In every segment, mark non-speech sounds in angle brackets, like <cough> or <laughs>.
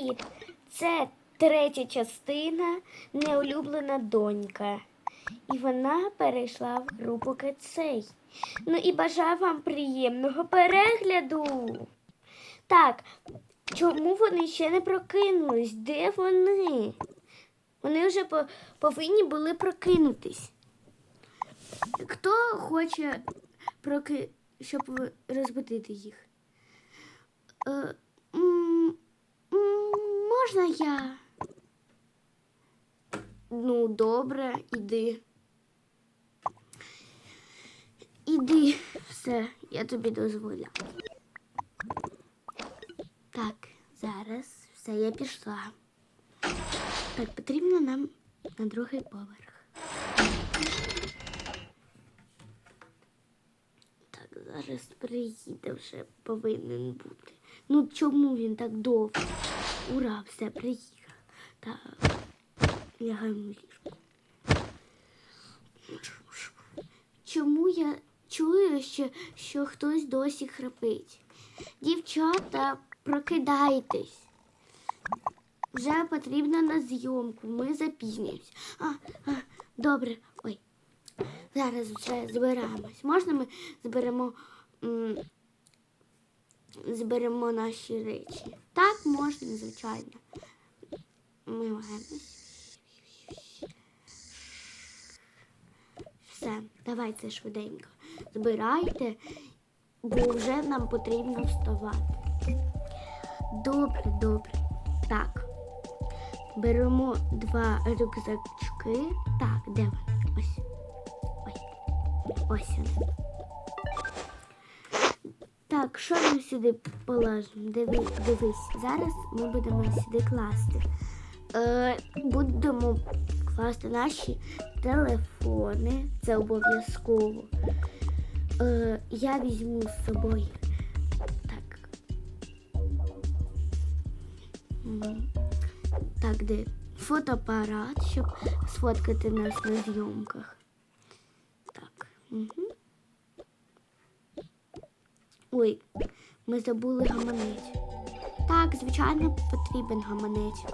Привіт! Це третя частина Неулюблена донька. І вона перейшла в групу Кецей. Ну і бажаю вам приємного перегляду. Так, чому вони ще не прокинулись? Де вони? Вони вже по- повинні були прокинутись. Хто хоче, проки... щоб розбудити їх? Е, можна я? Ну, добре, іди. Іди, все, я тобі дозволяю. Так, зараз все, я пішла. Так, потрібно нам на другий поверх. Так, зараз приїде вже повинен бути. Ну чому він так довго? Ура, все, приїхав. Так, лягаємо в ліжко. Чому я чую, що, що хтось досі храпить? Дівчата, прокидайтесь. Вже потрібно на зйомку. Ми запізнюємось. А, а, добре. Ой. Зараз вже збираємось. Можна ми зберемо, м, зберемо наші речі? Так, можна, звичайно. Ми маємось. Все, давайте швиденько. Збирайте, бо вже нам потрібно вставати. Добре, добре. Так. Беремо два рюкзачки. Так, де вони? Ось. Ой. Ось вони. Так, що ми сюди положимо? Диви, дивись, зараз ми будемо сюди класти. Е, будемо класти наші телефони. Це обов'язково. Е, я візьму з собою. Так. Так, де фотоапарат, щоб сфоткати нас на зйомках. Так. Угу. Ой, ми забули гаманець. Так, звичайно, потрібен гаманець.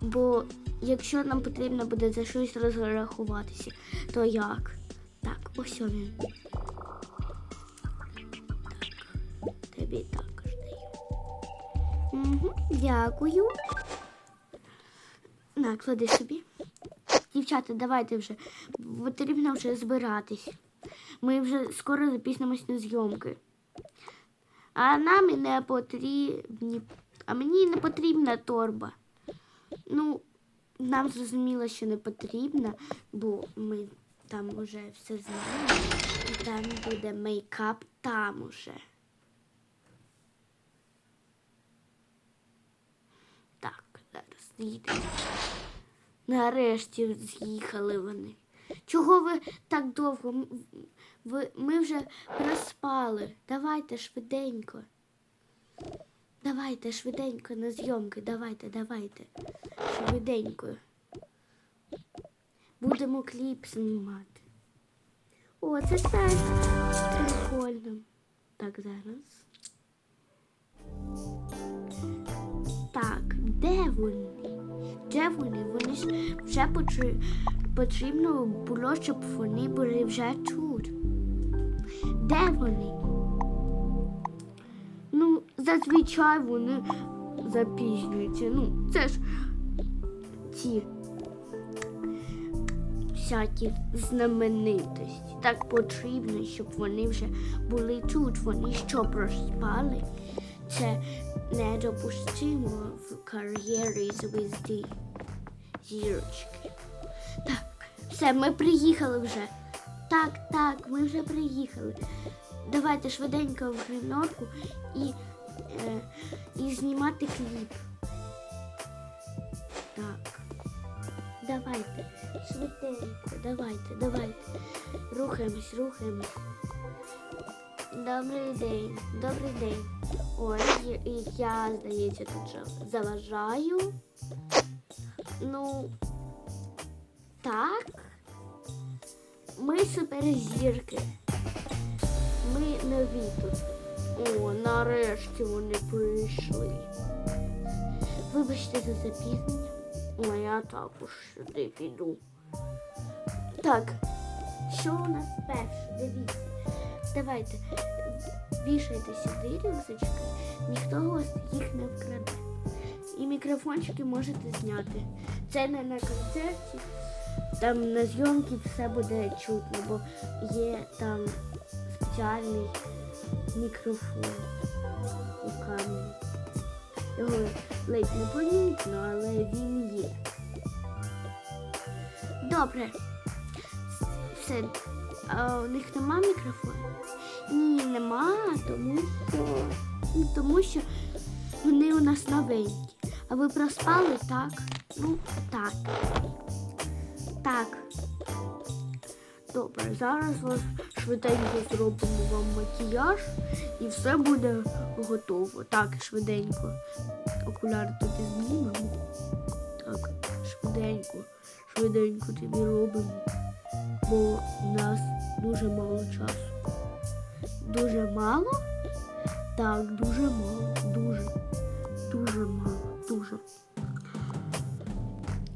Бо якщо нам потрібно буде за щось розрахуватися, то як? Так, ось він. Так, тобі також даю. Угу, дякую. На, клади собі. Дівчата, давайте вже. Потрібно вже збиратись. Ми вже скоро запізнимось на зйомки. А нам не потрібні. А мені не потрібна торба. Ну, нам зрозуміло, що не потрібна, бо ми там вже все знаємо. І там буде мейкап там уже. Так, зараз їдемо. Нарешті з'їхали вони. Чого ви так довго? Ми вже проспали. Давайте швиденько. Давайте швиденько на зйомки. Давайте, давайте. Швиденько. Будемо кліп знімати. О, це так прикольно. Так, зараз. Так, де вони? Де вони? Вони ж вже потр- потрібно було, щоб вони були вже тут. Де вони? Ну, зазвичай вони запізнюються. Ну, це ж ці всякі знаменитості. Так потрібно, щоб вони вже були тут. Вони що проспали. Це недопустимо в кар'єрі звезди зірочки. Так, все, ми приїхали вже. Так, так, ми вже приїхали. Давайте швиденько в гримерку і, е, і знімати кліп. Так. Давайте, швиденько, давайте, давайте. Рухаємось, рухаємось. Добрий день, добрий день. Ой, я, здається, тут заважаю. Ну, так. Ми суперзірки. Ми нові тут. О, нарешті вони прийшли. Вибачте за запізнення. Ой, я також сюди піду. Так, що у нас перше? Дивіться. Давайте вішайте сюди рюкзачки, ніхто вас їх не вкраде. І мікрофончики можете зняти. Це не на концерті, там на зйомці все буде чутно, бо є там спеціальний мікрофон у камері. Його ледь не помітно, але він є. Добре. Все. А у них нема мікрофону? Ні, нема, тому що. Ну, тому що вони у нас новенькі. А ви проспали так? Ну, так. Так. Добре, зараз швиденько зробимо вам макіяж і все буде готово. Так, швиденько. Окуляри тобі знімемо. Так, швиденько, швиденько тобі робимо, бо у нас дуже мало часу. Дуже мало? Так, дуже мало. Дуже, дуже мало, дуже.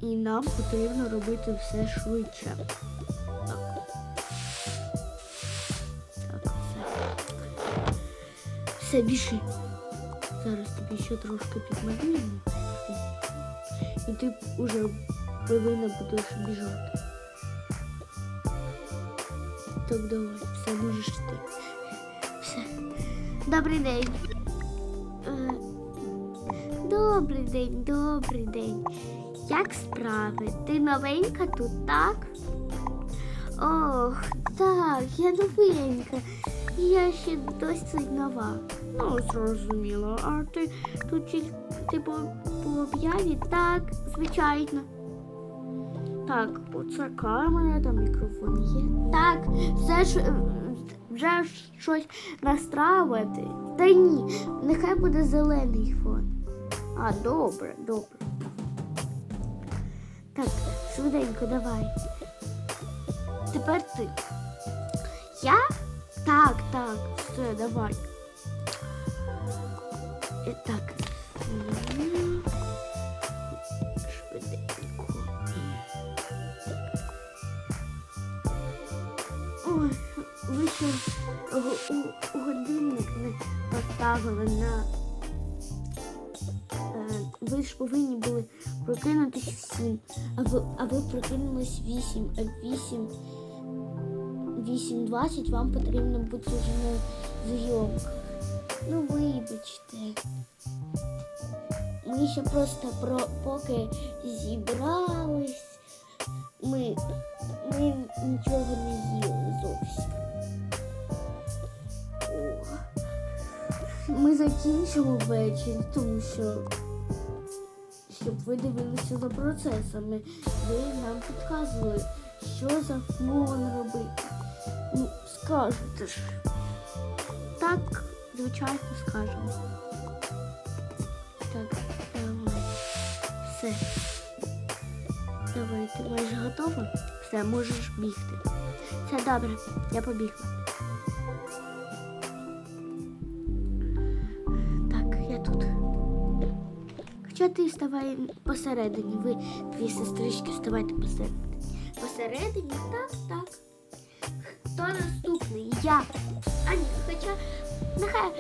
І нам потрібно робити все швидше. Так. Так, все. Все, більше. Зараз тобі ще трошки підмалюємо. І ти вже повинна будеш біжати. Так, давай, все, можеш ти. Все. Добрий день. Е, Добрий день, добрий день. Як справи? Ти новенька тут, так? Ох, так, я новенька. Я ще досить нова. Ну, зрозуміло. А ти тут тільки ти по, по об'яві? Так, звичайно. Так, оце камера, там мікрофон є. Так, все ж вже щось настраювати. Та ні, нехай буде зелений фон. А, добре, добре. Так, швиденько, давай. Тепер ти. Я? Так, так, все, давай. Е, Так. Швиденько. Ой, ви ще годинник не поставили на. Е, Ви ж повинні були прокинутись в сім, а ви, а ви прокинулись в вісім, а в вісім 8.20 вам потрібно бути вже на зйомках. Ну, вибачте. Ми ще просто про, поки зібрались, ми, ми нічого не їли зовсім. Ми закінчимо ввечері, тому що щоб ви дивилися за процесами. Ви нам підказували, що за фон робити. Ну, скажете ж. Так, звичайно, скажемо. Так, давай. Все. Давай, ти майже готова? Все, можеш бігти. Все добре, я побігла. Хоча ти ставай посередині, ви дві сестрички ставайте посередині. Посередині, так, так. Хто наступний? Я. А ні, хоча нехай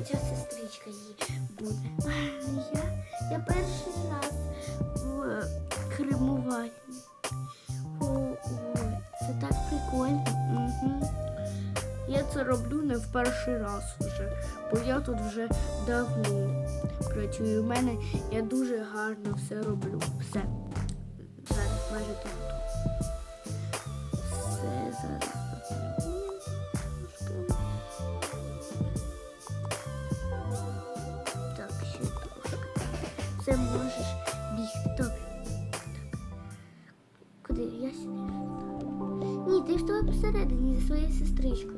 оця сестричка її буде. Я, я перший раз в кремуванні. О, ой, це так прикольно. Угу. Я це роблю не в перший раз вже, бо я тут вже давно працюю. У мене я дуже гарно все роблю. Все. Зараз майже тут. Все зараз. Так, ще трошки. Все можеш бігти. Куди я сюди? Ні, ти вставай посередині зі своєю сестричкою.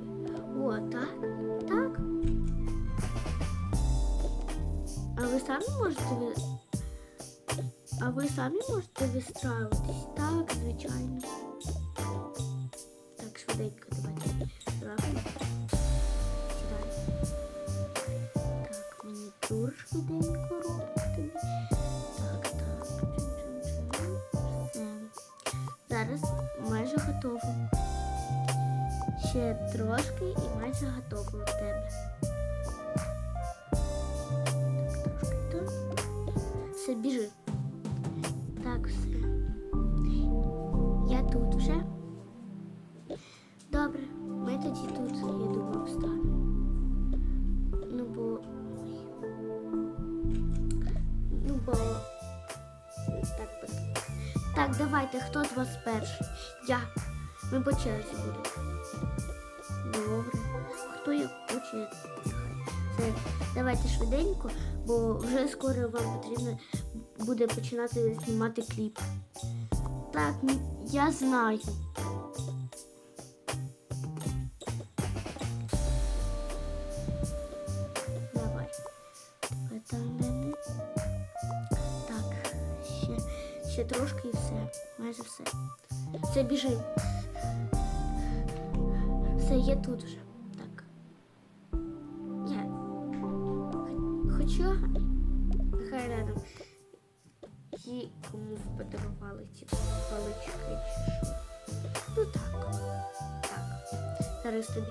можете ви... А ви самі можете вистраюватись? Так, звичайно. Так, швиденько давайте. Зразу. Так, мені тур швиденько робити. Так, так. Зараз майже готово. Ще трошки і майже готово у тебе. Все, біжи. Так, все. Я тут вже. Добре, ми тоді тут, я думаю, встанемо. Ну, бо. Ну, бо. Так, так, давайте, хто з вас перший? Я. Ми по черзі будемо. Добре. Хто як хоче, давайте швиденько, бо вже скоро вам потрібно буде починати знімати кліп. Так, я знаю. Давай. Так, ще, трошки і все. Майже все. Все, біжи. Все, я тут вже. Подарували ці палички. Ну так. Так. Зараз тобі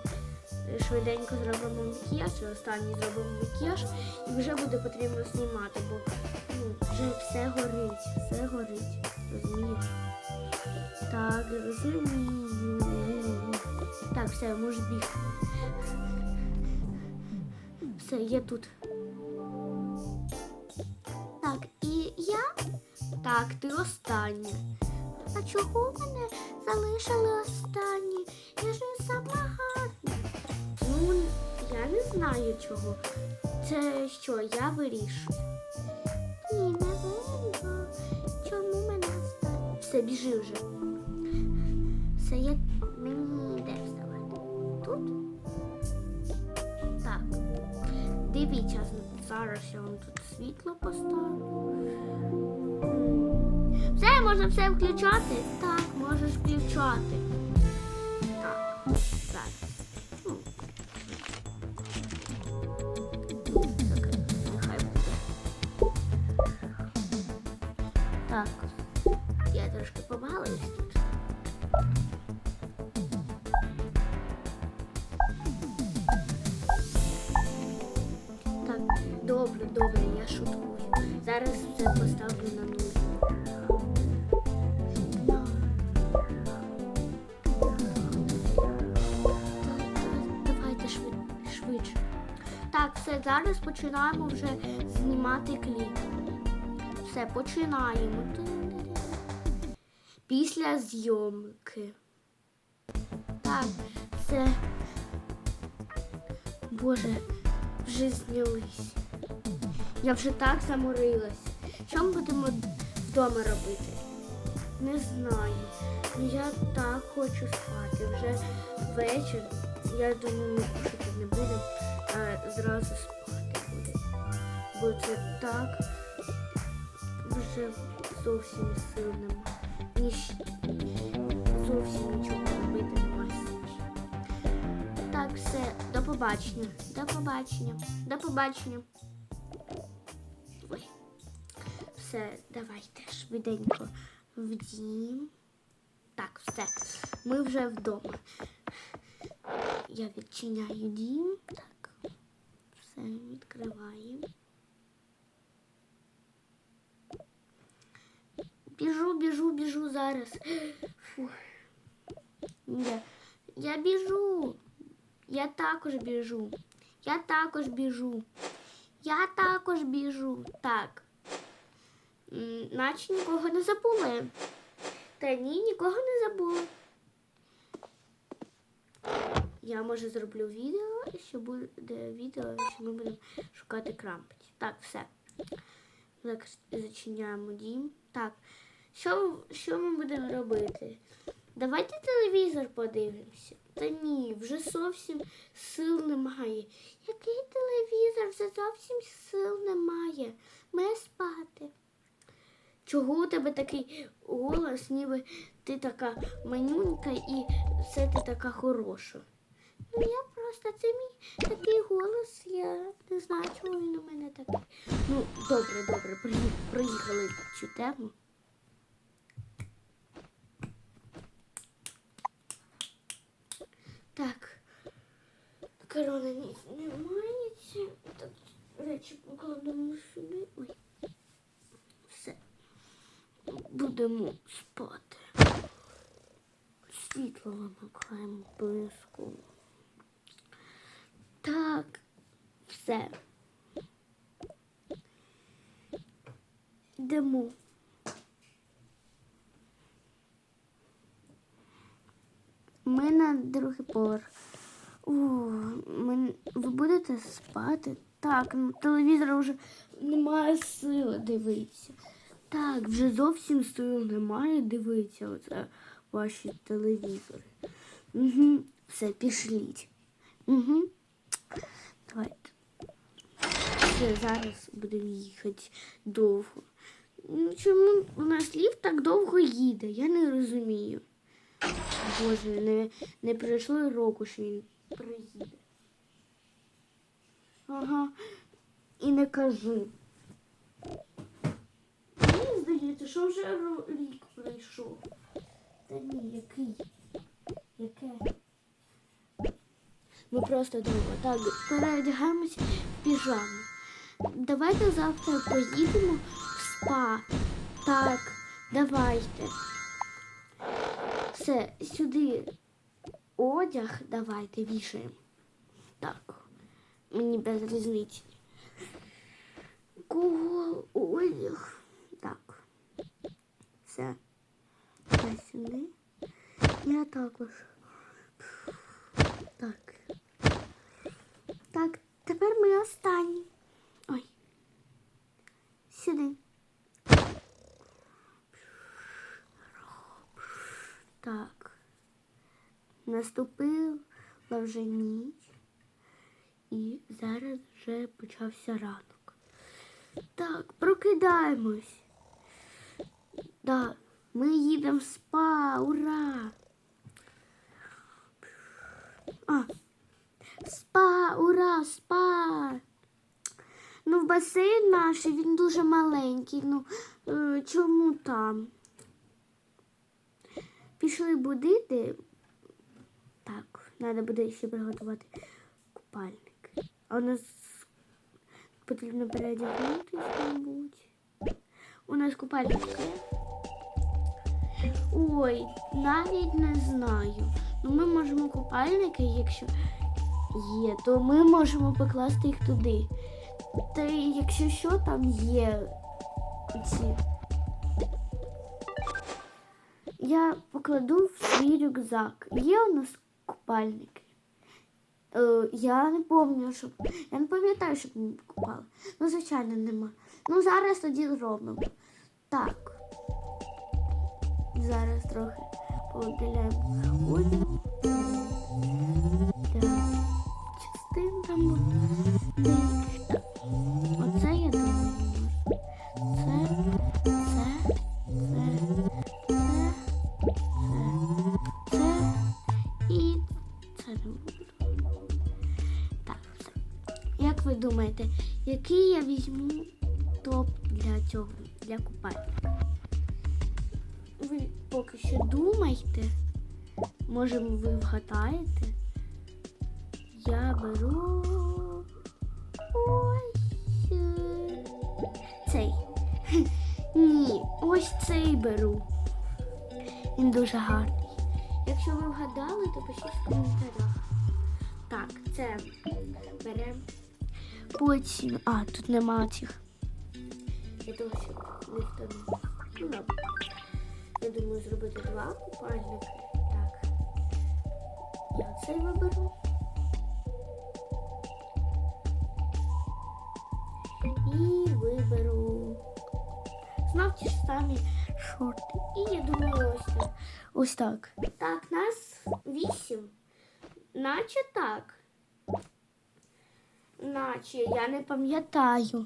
швиденько зробимо макіяж, і останній зробимо макіяж, і вже буде потрібно знімати, бо ну, вже все горить, все горить. Розумієш? Так, розумію. Так, все, можеш бігти. Все, я тут. Так, ти остання. А чого мене залишили останні? Я ж сама гарна. Ну, я не знаю чого. Це що, я вирішую. Ні, не вирішую. Чому мене останні? Все, біжи вже. Все, я мені де вставати? Тут? Так. Дивіться, зараз я вам тут світло поставлю. Можна все включати? Так, можеш включати. Зараз починаємо вже знімати кліп. Все, починаємо. Після зйомки. Так, це. Боже, вже знялись. Я вже так заморилась. Що ми будемо вдома робити? Не знаю. Ну я так хочу спати. Вже вечір. Я думаю, ми кушати не будемо, а зразу спати будемо. Бо це так вже зовсім сил нема. Ніж зовсім нічого робити сил. Так, все, до побачення. До побачення. До побачення. Ой. Все, давайте швиденько в дім. Так, все. Ми вже вдома. Я відчиняю дім. Все, відкриваємо. Біжу, біжу, біжу зараз. Я, я біжу. Я також біжу. Я також біжу. Я також біжу. Так. Наче нікого не забули. Та ні, нікого не забули. Я може зроблю відео, що буде відео, що ми будемо шукати крампеті. Так, все. Зачиняємо дім. Так. Що, що ми будемо робити? Давайте телевізор подивимося. Та ні, вже зовсім сил немає. Який телевізор? Вже зовсім сил немає. Ми спати. Чого у тебе такий голос, ніби ти така манюнька і все ти така хороша? Ну я просто це мій такий голос, я не знаю, чого він у мене такий. Ну, добре, добре, проїхали цю тему. Так. Корона не мається. Так, речі покладемо сюди. Ой. Все. Будемо спати. Світло вимикаємо обов'язково. Так, все. Йдемо. Ми на другий поверх. О, ми... Ви будете спати? Так, ну, телевізора вже немає сили дивитися. Так, вже зовсім сил немає дивитися оце ваші телевізори. Угу. Все, пішліть. Угу. Давайте. Зараз будемо їхати довго. Ну, чому у нас ліфт так довго їде? Я не розумію. Боже, не, не пройшло року, що він приїде. Ага. І не кажи. Мені здається, що вже рік пройшов. Та ні, який? Яке? Ми просто довго. Так, переодягаємось в піжаму. Давайте завтра поїдемо в спа. Так, давайте. Все, сюди одяг давайте вішаємо. Так, мені без різниці. Кого одяг? Так. Все. Я сюди. Я також. Так. Так, тепер ми останні. Ой. Сюди. Так. Наступила вже ніч. І зараз вже почався ранок. Так, прокидаємось. Так, ми їдемо в спа, ура! А, спа, ура, спа! Ну, басейн наш, він дуже маленький. Ну, е, чому там? Пішли будити. Так, треба буде ще приготувати купальник. А у нас потрібно переодягнутися, мабуть. У нас купальник є. Ой, навіть не знаю. Ну, ми можемо купальники, якщо є, то ми можемо покласти їх туди. Та якщо що, там є ці. Я покладу в свій рюкзак. Є у нас купальники. Е, я не пам'ятаю, щоб. Я не пам'ятаю, щоб ми купали. Ну, звичайно, нема. Ну, зараз тоді зробимо. Так. Зараз трохи пооділяємо одяг. Так. Оце я думаю. Це, це, це, це, це, це і це не. Так, все. Як ви думаєте, який я візьму топ для цього, для купальника? Ви поки що думайте. Може, ви вгадаєте? Я беру ось е, цей. <laughs> Ні, ось цей беру. Він дуже гарний. Якщо ви вгадали, то пишіть в коментарях. Так, це беремо. Потім. А, тут нема цих. Я того, що не втону. Ну. Я думаю зробити два купальники. Так. Я цей виберу. І виберу. Знов ті самі шорти. І я думаю, ось так. Ось так. Так, нас вісім. Наче так. Наче я не пам'ятаю.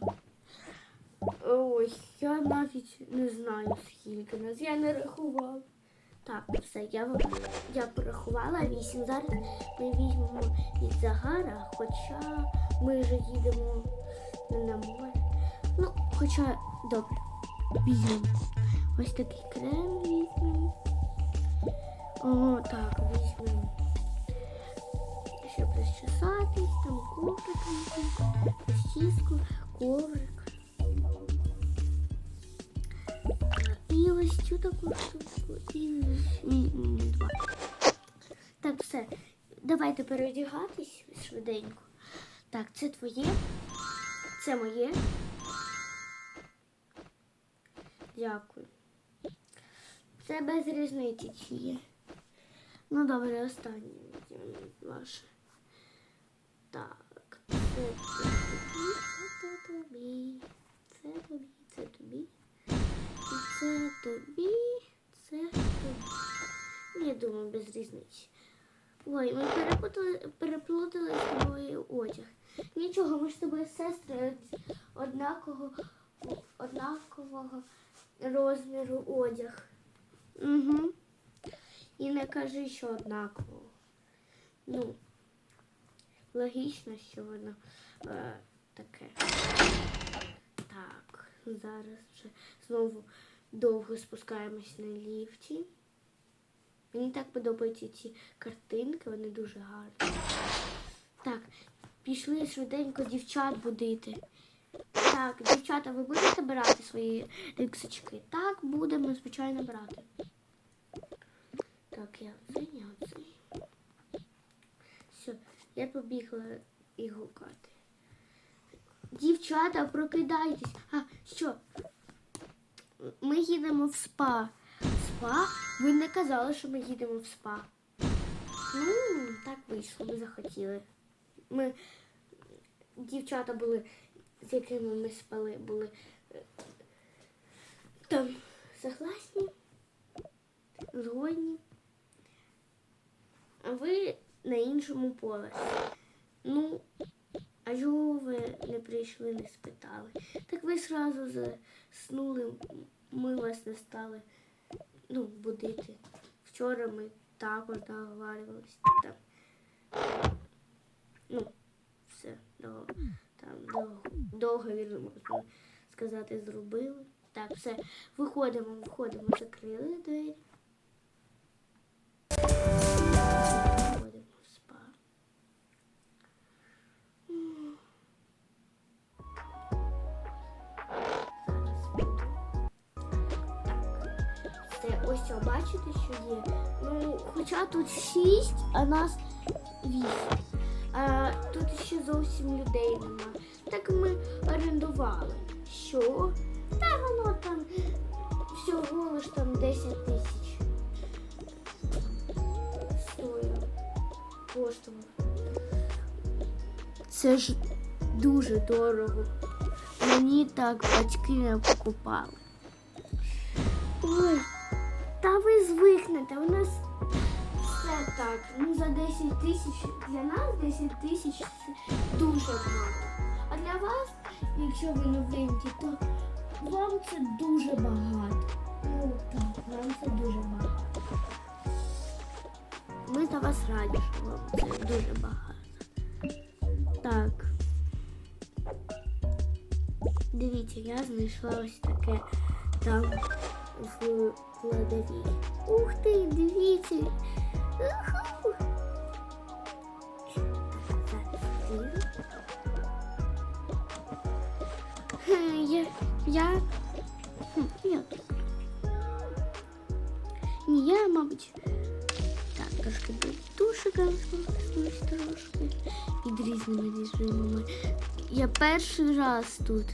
Ой, я навіть не знаю, скільки нас. Я не рахувала. Так, все, я, я порахувала вісім. Зараз ми візьмемо від Загара, хоча ми вже їдемо на. Ну, хоча, добре, візьмемо. Ось такий крем візьмемо. О, так, візьмемо. щоб розчесатись, там коврик, розчіску, коврик. І ось цю таку штуку. І два. Так, все. Давайте переодягатись швиденько. Так, це твоє. Це моє. Дякую. Це без різниці чи є. Ну добре, останнє ваше. Так, це тобі, це тобі, це тобі, це тобі. І це тобі, це тобі. Я думаю, без різниці. Ой, ми переплутали з тобою одяг. Нічого, ми ж з тобою сестри однакового, однакового розміру одяг. Угу. І не кажи, що однаково. Ну, логічно, що воно е, таке. Так, зараз вже знову довго спускаємось на ліфті. Мені так подобаються ці картинки, вони дуже гарні. Так, пішли швиденько дівчат будити. Так, дівчата, ви будете брати свої рюкзачки? Так, будемо, звичайно, брати. Так, я цей, я. Все, я побігла і гукати. Дівчата, прокидайтесь. А, що? Ми їдемо в спа. Спа? Ви не казали, що ми їдемо в спа. Ну, так вийшло, ми захотіли. Ми дівчата були, з якими ми спали, були е, там согласні, згодні. А ви на іншому поверсі. Ну, а чого ви не прийшли, не спитали? Так ви сразу заснули, ми вас не стали ну, будити. Вчора ми також договарювалися там. Ну, все, там до, договір, можна сказати, зробили. Так, все, виходимо, виходимо, закрили двері. Виходимо в спа. Зараз буду. Це ось о, бачите, що є. Ну, хоча тут шість, а нас вісім. А тут ще зовсім людей нема. Так ми орендували. Що? Та воно там всього лиш там 10 тисяч. Стоїть. Коштував. Це ж дуже дорого. Мені так батьки не покупали. Ой, та ви звикнете, у нас все так. Ну за 10 тисяч для нас 10 тисяч це дуже мало. А для вас, якщо ви новенькі, то вам це дуже багато. Ну так, вам це дуже багато. Ми за вас раді, що вам це дуже багато. Так. Дивіться, я знайшла ось таке там в кладові. Ух ти, дивіться. Я, я, тут. Ні, я, мабуть, так, трошки душика трошки під різними режимами. Я перший раз тут.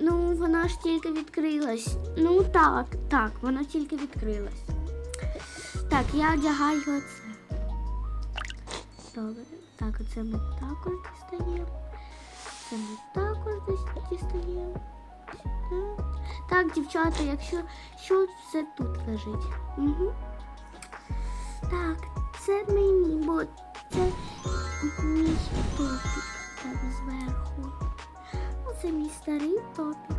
Ну, вона ж тільки відкрилась. Ну так, так, вона тільки відкрилась. Так, я одягаю оце. Добре. Так, оце ми також дістаємо. Це ми також дістаємо. Так, дівчата, якщо що, все тут лежить. Угу. Так, це мені, бо це мій топік там зверху. Оце мій старий топік.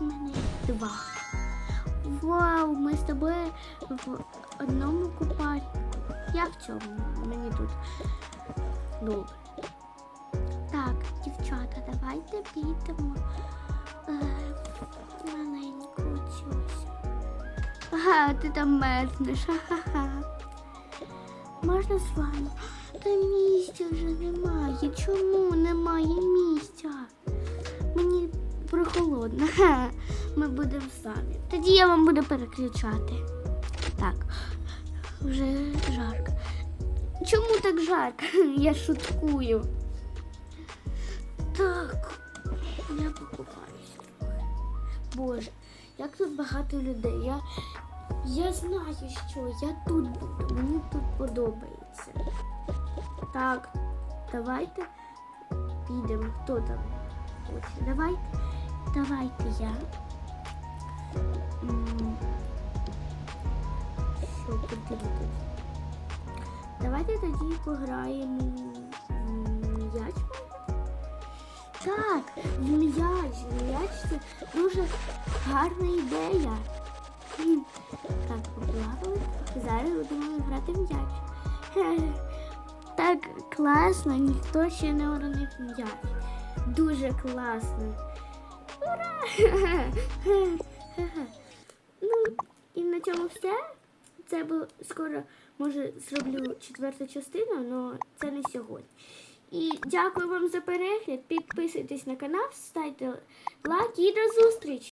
У мене два. Вау, ми з тобою в одному купальні. Я в цьому. Мені тут добре. Так, дівчата, давайте підемо е, маленьку цю. Ага, ти там мерзнеш. Ха-ха-ха. Можна з вами? Та місця вже немає. Чому немає місця? Мені прохолодно. Ми будемо самі. Тоді я вам буду переключати. Так, вже жарко. Чому так жарко? <laughs> Я шуткую. Так, я покупаюсь трохи. Боже, як тут багато людей. Я, я знаю, що я тут буду. Мені тут подобається. Так, давайте підемо. Хто там? Ось, давайте. Давайте я. Що потрібно? Давайте тоді пограємо в м'яч. Так, в м'яч. М'яч це дуже гарна ідея. Так, поплавали. Зараз будемо грати в м'яч. <laughs> Так класно, ніхто ще не уронив м'яч. Дуже класно. Ура! <laughs> Ну, і на цьому все. Це було скоро, може, зроблю четверту частину, але це не сьогодні. І дякую вам за перегляд. Підписуйтесь на канал, ставте лайк і до зустрічі!